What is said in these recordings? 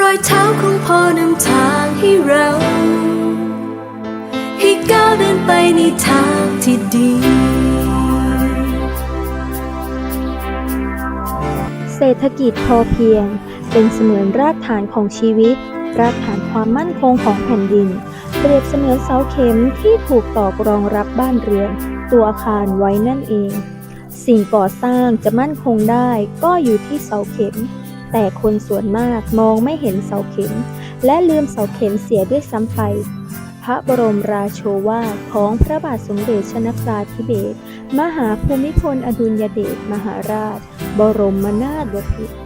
รอยเท้าของพ่อนำทางให้เรา ให้ก้าวเดินไปในทางที่ดี เศรษฐกิจพอเพียง เป็นเสมือนรากฐานของชีวิต รากฐานความมั่นคงของแผ่นดิน เปรียบเสมือนเสาเข็มที่ถูกตอกรองรับบ้านเรือน ตัวอาคารไว้นั่นเอง สิ่งก่อสร้างจะมั่นคงได้ก็อยู่ที่เสาเข็ม แต่คนส่วนมากมองไม่เห็นเสาเข็ม และลืมเสาเข็มเสียด้วยซ้ำไป พระบรมราโชวาทของพระบาทสมเด็จชนกาธิเบศรมหาภูมิพลอดุลยเดชมหาราช บรมนาถบพิตร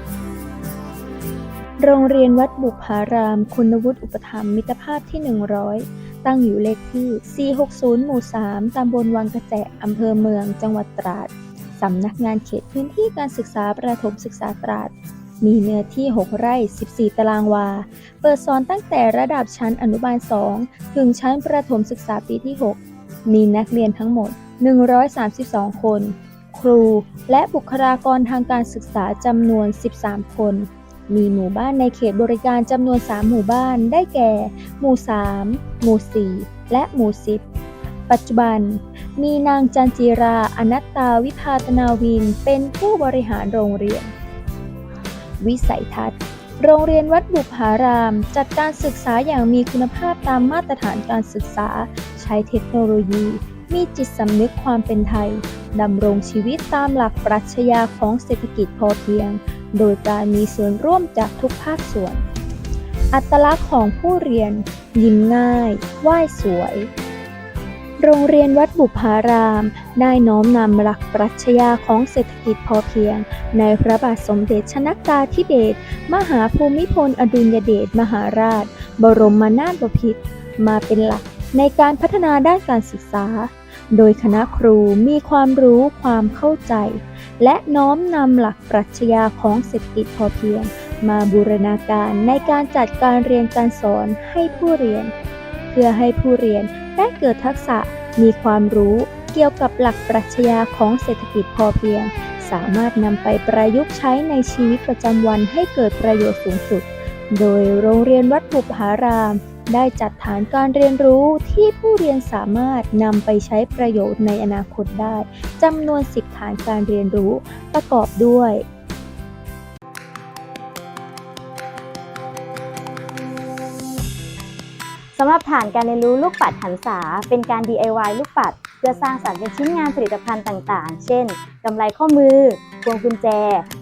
โรงเรียนวัดบุพาราม คุณวุฒิอุปถัมภ์มิตรภาพที่ 100 ตั้งอยู่เลขที่ 460 หมู่ 3 ตำบลวังกระแจอำเภอเมือง จังหวัดตราด สำนักงานเขตพื้นที่การศึกษาประถมศึกษาตราด มีเนื้อที่ 6 ไร่ 14 ตารางวา เปิดสอนตั้งแต่ระดับชั้นอนุบาล 2 ถึงชั้นประถมศึกษาปีที่ 6 มีนักเรียนทั้งหมด 132 คน ครูและบุคลากรทางการศึกษาจำนวน 13 คน มีหมู่บ้านในเขตบริการจำนวน 3 หมู่บ้านได้แก่ หมู่ 3 หมู่ 4 และหมู่ 10ปัจจุบัน มีนางจันจีรา อนัตตาวิพาตนาวิน เป็นผู้บริหารโรงเรียน วิสัยทัศน์ โรงเรียนวัดบุพาราม จัดการศึกษาอย่างมีคุณภาพตามมาตรฐานการศึกษา ใช้เทคโนโลยี มีจิตสำนึกความเป็นไทยดำรงชีวิตตามหลักปรัชญาของเศรษฐกิจพอเพียง โดยการมีส่วนร่วมจากทุกภาคส่วน อัตลักษณ์ของผู้เรียน ยิ้มง่าย ไหว้สวย โรงเรียนวัดบุพาราม ได้น้อมนำหลักปรัชญาของเศรษฐกิจพอเพียง ในพระบาทสมเด็จชนกาธิเบศรมหาภูมิพลอดุลยเดชมหาราช บรมนาถบพิตรมาเป็นหลักในการพัฒนาด้านการศึกษา โดยคณะครูมีความรู้ความเข้าใจ และน้อมนำหลักปรัชญาของเศรษฐกิจพอเพียง มาบูรณาการในการจัดการเรียนการสอนให้ผู้เรียน เพื่อให้ผู้เรียนได้เกิดทักษะมีความรู้เกี่ยวกับหลักปรัชญาของเศรษฐกิจพอเพียง สามารถนำไปประยุกต์ใช้ในชีวิตประจำวันให้เกิดประโยชน์สูงสุด โดยโรงเรียนวัดบุพาราม ได้จัดฐานการเรียนรู้ที่ผู้เรียนสามารถนำไปใช้ประโยชน์ในอนาคตได้จำนวน 10 ฐานการเรียนรู้ประกอบด้วยำหรับฐานการเรียนรู้ลูกปัดหันษา เป็นการ DIY ลูกปัด เพื่อสร้างสรรค์เป็นชิ้นงานผลิตภัณฑ์ต่างๆ เช่นกำไรข้อมือพวงกุญแจ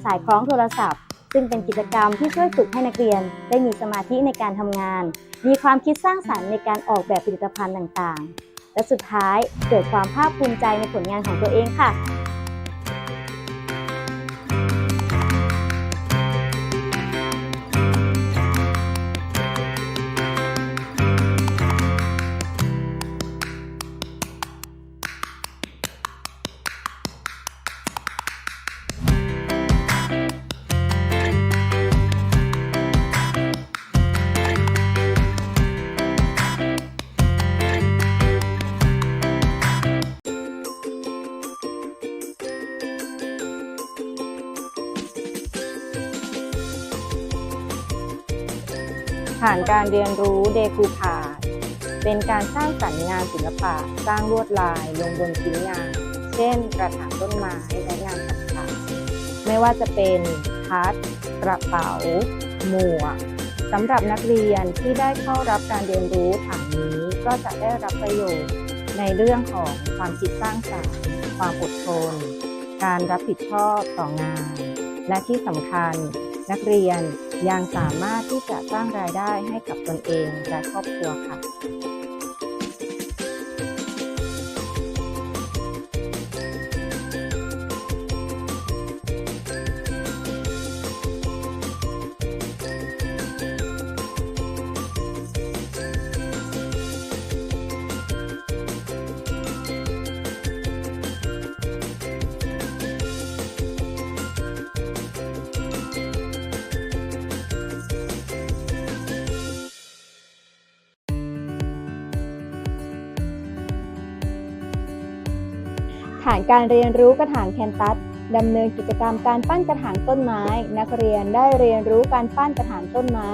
สายคล้องโทรศัพท์ ซึ่งเป็นกิจกรรมที่ช่วยฝึกให้นักเรียน ได้มีสมาธิในการทำงาน มีความคิดสร้างสรรค์ในการออกแบบผลิตภัณฑ์ต่างๆ และสุดท้ายเกิดความภาคภูมิใจในผลงานของตัวเองค่ะ ฐานการเรียนรู้เดคูพาดเป็นการสร้างสรรค์งานศิลปะ สร้างลวดลายลงบนชิ้นงาน เช่น กระถางต้นไม้และงานต่างๆไม่ว่าจะเป็นพัดกระเป๋า หมวกสำหรับนักเรียนที่ได้เข้ารับการเรียนรู้ฐานนี้ก็จะได้รับประโยชน์ในเรื่องของความคิดสร้างสรรค์ความอดทน การรับผิดชอบต่องาน และที่สำคัญ นักเรียนยังสามารถที่จะสร้างรายได้ให้กับตนเองและครอบครัวค่ะานการเรียนรู้กระถางแคนตัสดำเนินกิจกรรมการปั้นกระถางต้นไม้ นักเรียนได้เรียนรู้การปั้นกระถางต้นไม้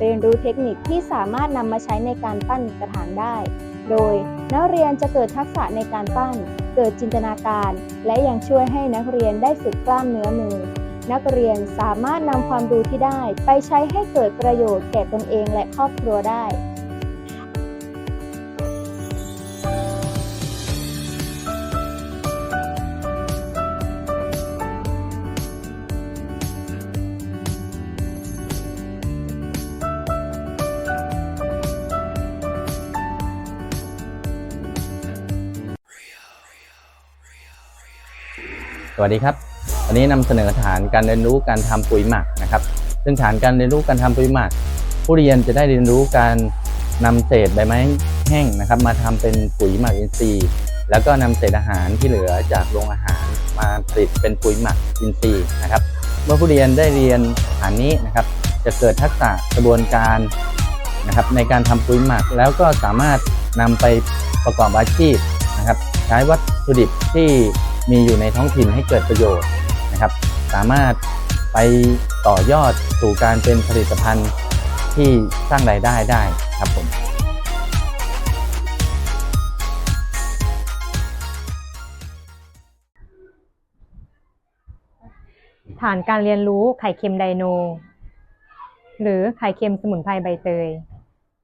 เรียนรู้เทคนิคที่สามารถนำมาใช้ในการปั้นกระถางได้ โดยนักเรียนจะเกิดทักษะในการปั้น เกิดจินตนาการ และยังช่วยให้นักเรียนได้ฝึกกล้ามเนื้อมือ นักเรียนสามารถนำความรู้ที่ได้ ไปใช้ให้เกิดประโยชน์แก่ตนเองและครอบครัวได้ วัสดีครับ วันนี้นำเสนอฐานการเรียนรู้การทำปุ๋ยหมักนะครับ ซึ่งฐานการเรียนรู้การทำปุ๋ยหมัก ผู้เรียนจะได้เรียนรู้การนำเศษใบไม้แห้งนะครับ มาทำเป็นปุ๋ยหมักอินทรีย์ แล้วก็นำเศษอาหารที่เหลือจากโรงอาหารมาผลิตเป็นปุ๋ยหมักอินทรีย์นะครับ เมื่อผู้เรียนได้เรียนฐานนี้นะครับ จะเกิดทักษะกระบวนการนะครับในการทำปุ๋ยหมักแล้วก็สามารถนำไปประกอบอาชีพนะครับ ใช้วัตถุดิบที่ มีอยู่ในท้องถิ่นให้เกิดประโยชน์นะครับ สามารถไปต่อยอดสู่การเป็นผลิตภัณฑ์ที่สร้างรายได้ได้ครับผมฐานการเรียนรู้ไข่เค็มไดโน หรือไข่เค็มสมุนไพรใบเตย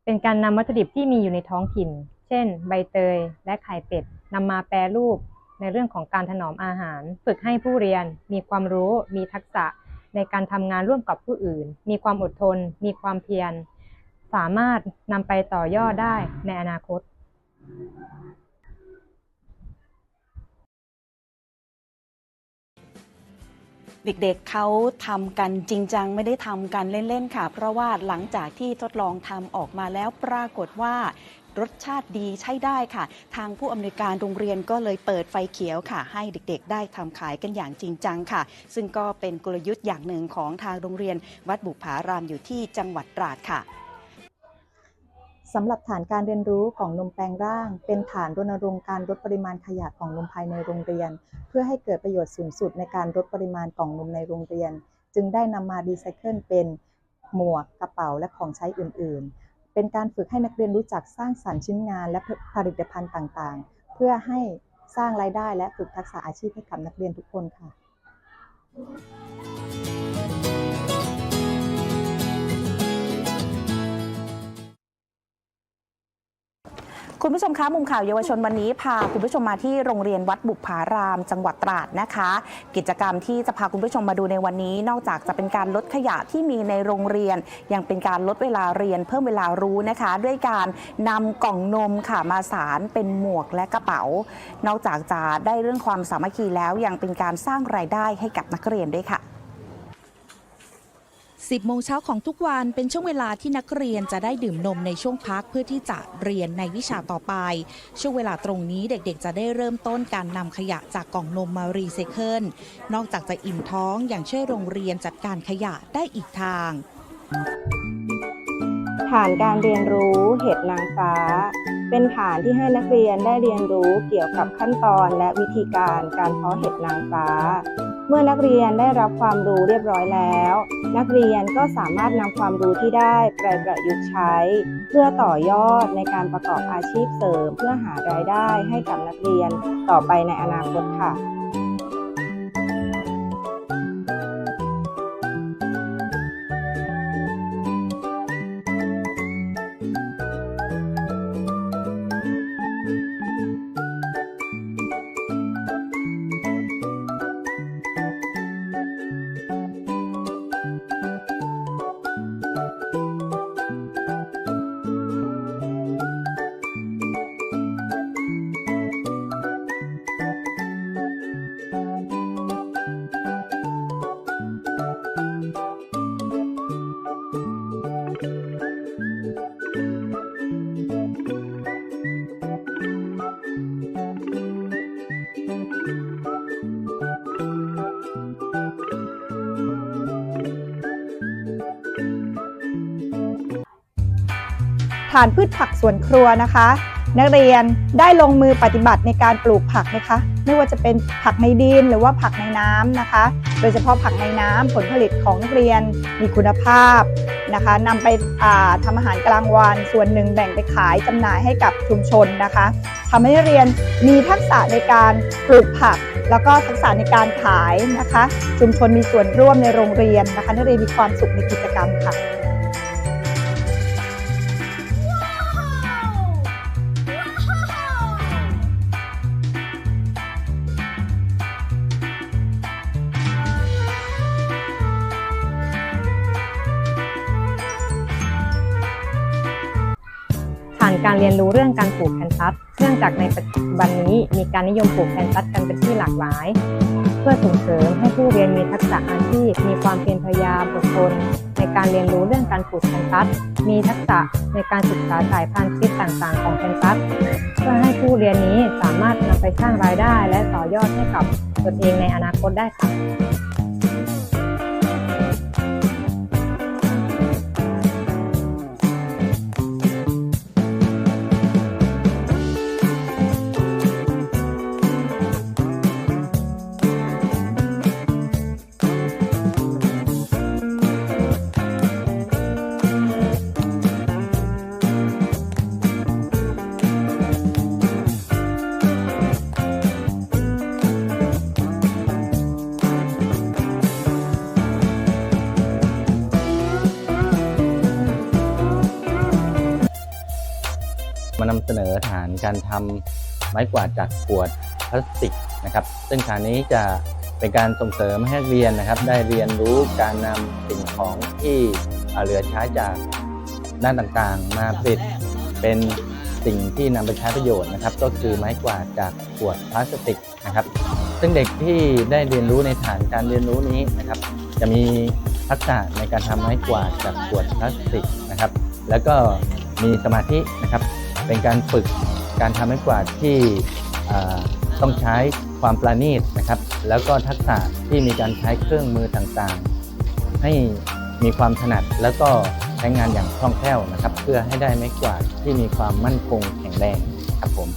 เป็นการนำวัตถุดิบที่มีอยู่ในท้องถิ่น เช่น ใบเตยและไข่เป็ดนำมาแปรรูป ในเรื่องของการถนอมอาหาร ฝึกให้ผู้เรียน มีความรู้ มีทักษะ ในการทำงานร่วมกับผู้อื่น มีความอดทน มีความเพียร สามารถนำไปต่อยอดได้ในอนาคตเด็กๆเขาทำกันจริงจังไม่ได้ทำกันเล่นๆค่ะ เพราะว่าหลังจากที่ทดลองทำออกมาแล้วปรากฏว่า รสชาติดีใช้ได้ค่ะ ทางผู้อำนวยการโรงเรียนก็เลยเปิดไฟเขียวค่ะ ให้เด็กๆ ได้ทำขายกันอย่างจริงจังค่ะ ซึ่งก็เป็นกลยุทธ์อย่างหนึ่งของทางโรงเรียน วัดบุพารามอยู่ที่จังหวัดตราดค่ะสำหรับฐานการเรียนรู้ของนมแปลงร่าง เป็นฐานรณรงค์การลดปริมาณขยะของนมภายในโรงเรียน เพื่อให้เกิดประโยชน์สูงสุดในการลดปริมาณกล่องนมในโรงเรียน จึงได้นำมารีไซเคิลเป็นหมวกกระเป๋าและของใช้อื่น ๆ เป็นการฝึกให้นักเรียนรู้จักสร้างสรรค์ชิ้นงานและผลิตภัณฑ์ต่างๆ เพื่อให้สร้างรายได้และฝึกทักษะอาชีพให้กับนักเรียนทุกคนค่ะ คุณผู้ชมคะมุมข่าวเยาวชนวันนี้พาคุณผู้ชมมาที่โรงเรียนวัดบุพาราม จังหวัดตราดนะคะ กิจกรรมที่จะพาคุณผู้ชมมาดูในวันนี้ นอกจากจะเป็นการลดขยะที่มีในโรงเรียน ยังเป็นการลดเวลาเรียนเพิ่มเวลารู้นะคะ ด้วยการนำกล่องนมค่ะมาสารเป็นหมวกและกระเป๋า นอกจากจะได้เรื่องความสามัคคีแล้วยังเป็นการสร้างรายได้ให้กับนักเรียนด้วยค่ะ 10 โมงเช้าของทุกวันเป็นช่วงเวลาที่นักเรียนจะได้ดื่มนมในช่วงพักเพื่อที่จะเรียนในวิชาต่อไป ช่วงเวลาตรงนี้เด็กๆ จะได้เริ่มต้นการนำขยะจากกล่องนมมารีไซเคิล นอกจากจะอิ่มท้องอย่างช่วยโรงเรียนจัดการขยะได้อีกทางฐานการเรียนรู้เห็ดนางฟ้า เป็นฐานที่ให้นักเรียนได้เรียนรู้เกี่ยวกับขั้นตอนและวิธีการการเพาะเห็ดนางฟ้า เมื่อนักเรียนได้รับความรู้เรียบร้อยแล้ว นักเรียนก็สามารถนำความรู้ที่ได้ไปประยุกต์ใช้ เพื่อต่อยอดในการประกอบอาชีพเสริม เพื่อหารายได้ให้กับนักเรียนต่อไปในอนาคตค่ะ ฐานพืชผักสวนครัวนะคะ นักเรียนได้ลงมือปฏิบัติในการปลูกผักไหมคะ ไม่ว่าจะเป็นผักในดินหรือว่าผักในน้ำนะคะ โดยเฉพาะผักในน้ำผลผลิตของนักเรียนมีคุณภาพนะคะนำไปอ่าทำอาหารกลางวัน ส่วนหนึ่งแบ่งไปขายจำหน่ายให้กับชุมชนนะคะทำให้นักเรียนมีทักษะในการปลูกผัก แล้วก็ทักษะในการขายนะคะ ชุมชนมีส่วนร่วมในโรงเรียนนะคะ นักเรียนมีความสุขในกิจกรรมค่ะ การเรียนรู้เรื่องการปลูกแคนตัสเนื่องจากในปัจจุบันนี้มีการนิยมปลูกแคนตัสกันเป็นที่หลากหลาย เพื่อส่งเสริมให้ผู้เรียนมีทักษะอาชีพมีความเพียรพยายามอดทนในการเรียนรู้เรื่องการปลูกแคนตัสมีทักษะในการศึกษาสายพันธุ์ชนิดต่างๆ ของแคนตัสเพื่อให้ผู้เรียนนี้สามารถนำไปสร้างรายได้ และต่อยอดให้กับตนเองในอนาคตได้ค่ะานำเสนอฐานการทำไม้กวาดจากขวดพลาสติกนะครับ ซึ่งฐานนี้จะเป็นการส่งเสริมให้นักเรียนนะครับ ได้เรียนรู้การนำสิ่งของที่เอ่อเหลือใช้จากด้านต่างๆ มาผลิตเป็นสิ่งที่นำไปใช้ประโยชน์นะครับ ก็คือไม้กวาดจากขวดพลาสติกนะครับ ซึ่งเด็กที่ได้เรียนรู้ในฐานการเรียนรู้นี้นะครับ จะมีทักษะในการทำไม้กวาดจากขวดพลาสติกนะครับ แล้วก็มีสมาธินะครับ เป็นการฝึกการทำไม้กวาดที่ต้องใช้ความประณีตนะครับ แล้วก็ทักษะที่มีการใช้เครื่องมือต่างๆ ให้มีความถนัดแล้วก็ใช้งานอย่างคล่องแคล่วนะครับ เพื่อให้ได้ไม้กวาดที่มีความมั่นคงแข็งแรงครับผม